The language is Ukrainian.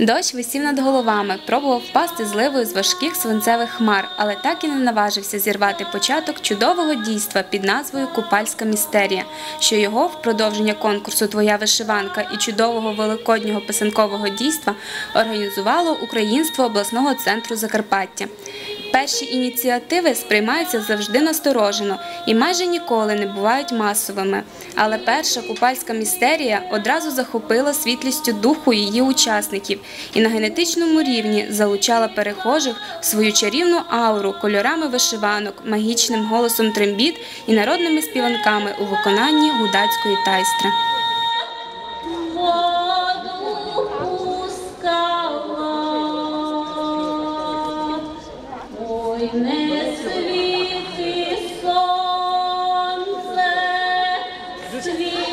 Дощ висів над головами, пробував впасти зливою з важких свинцевих хмар, але так і не наважився зірвати початок чудового дійства під назвою Купальська містерія, що його в продовження конкурсу Твоя вишиванка і чудового великоднього писанкового дійства організувало Українство обласного центру Закарпаття. Перші ініціативи сприймаються завжди насторожено і майже ніколи не бувають масовими. Але перша купальська містерія одразу захопила світлістю духу її учасників і на генетичному рівні залучала перехожих в свою чарівну ауру кольорами вишиванок, магічним голосом трембіт і народними співанками у виконанні гудацької тайстри. Ой, не світи сонце, світи.